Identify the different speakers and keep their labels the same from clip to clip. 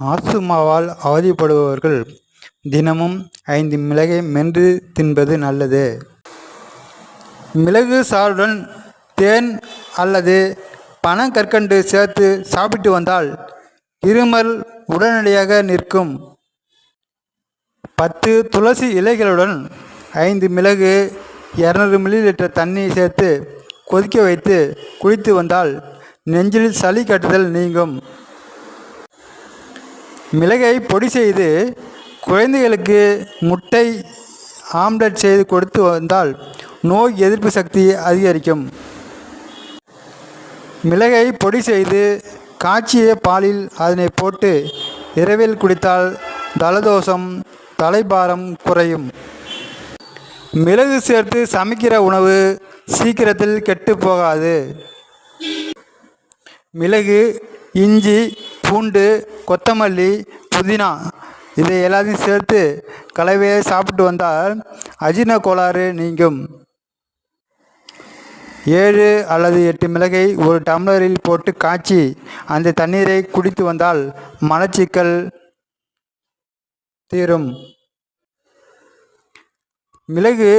Speaker 1: ஆஸ்துமாவால் அவதிப்படுபவர்கள் தினமும் ஐந்து மிளகை மென்று தின்பது நல்லது. மிளகு சாறுடன் தேன் அல்லது பனங்கற்கண்டு சேர்த்து சாப்பிட்டு வந்தால் இருமல் உடனடியாக நிற்கும். பத்து துளசி இலைகளுடன் ஐந்து மிளகு இரநூறு மில்லி லிட்டர் தண்ணி சேர்த்து கொதிக்க வைத்து குளித்து வந்தால் நெஞ்சில் சளி கட்டுதல் நீங்கும். மிளகை பொடி செய்து குழந்தைகளுக்கு முட்டை ஆம்லெட் செய்து கொடுத்து வந்தால் நோய் எதிர்ப்பு சக்தி அதிகரிக்கும். மிளகை பொடி செய்து காய்ச்சிய பாலில் அதனை போட்டு இரவில் குடித்தால் தலதோஷம் தலைபாரம் குறையும். மிளகு சேர்த்து சமைக்கிற உணவு சீக்கிரத்தில் கெட்டு போகாது. மிளகு இஞ்சி பூண்டு கொத்தமல்லி புதினா இதை எல்லாத்தையும் சேர்த்து கலவையை சாப்பிட்டு வந்தால் அஜீரண கோளாறு நீங்கும். ஏழு அல்லது எட்டு மிளகை ஒரு டம்ளரில் போட்டு காய்ச்சி அந்த தண்ணீரை குடித்து வந்தால் மலச்சிக்கல் தீரும். மிளகு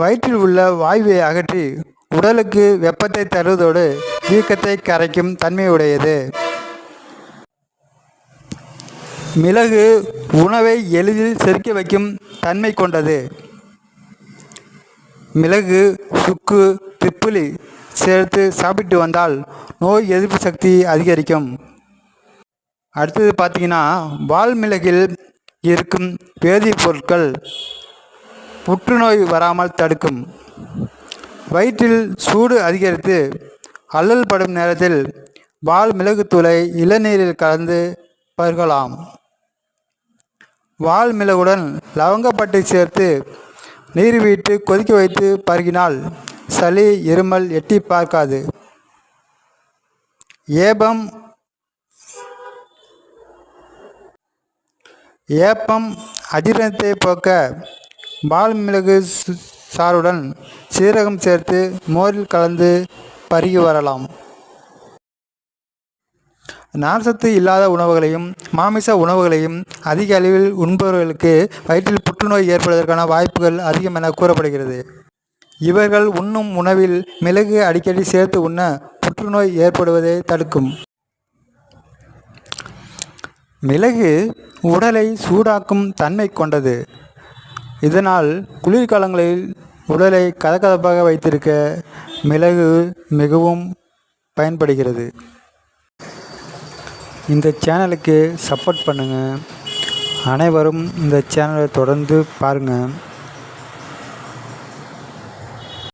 Speaker 1: வயிற்றில் உள்ள வாயுவை அகற்றி உடலுக்கு வெப்பத்தை தருவதோடு வீக்கத்தை கரைக்கும் தன்மையுடையது. மிளகு உணவை எளிதில் செரிக்க வைக்கும் தன்மை கொண்டது. மிளகு சுக்கு திப்புளி சேர்த்து சாப்பிட்டு வந்தால் நோய் எதிர்ப்பு சக்தி அதிகரிக்கும். அடுத்தது பார்த்தீங்கன்னா வால் மிளகில் இருக்கும் வேதிப்பொருட்கள் புற்றுநோய் வராமல் தடுக்கும். வயிற்றில் சூடு அதிகரித்து அல்லல் படும் நேரத்தில் வால் மிளகுத்தூளை இளநீரில் கலந்து பருகலாம். வால் மிளகுடன் லவங்கப்பட்டை சேர்த்து நீர் விட்டு கொதிக்க வைத்து பருகினால் சளி இருமல் எட்டி பார்க்காது. ஏபம் ஏப்பம் அஜீரணத்தை போக்க பால் மிளகு சாருடன் சாறுடன் சீரகம் சேர்த்து மோரில் கலந்து பருகி வரலாம். நார்சத்து இல்லாத உணவுகளையும் மாமிச உணவுகளையும் அதிக அளவில் உண்பவர்களுக்கு வயிற்றில் புற்றுநோய் ஏற்படுவதற்கான வாய்ப்புகள் அதிகம் என கூறப்படுகிறது. இவர்கள் உண்ணும் உணவில் மிளகு அடிக்கடி சேர்த்து உண்ண புற்றுநோய் ஏற்படுவதை தடுக்கும். மிளகு உடலை சூடாக்கும் தன்மை கொண்டது. இதனால் குளிர்காலங்களில் உடலை கதகதப்பாக வைத்திருக்க மிளகு மிகவும் பயன்படுகிறது. இந்த சேனலுக்கு சப்போர்ட் பண்ணுங்கள் அனைவரும் இந்த சேனலை தொடர்ந்து பாருங்கள்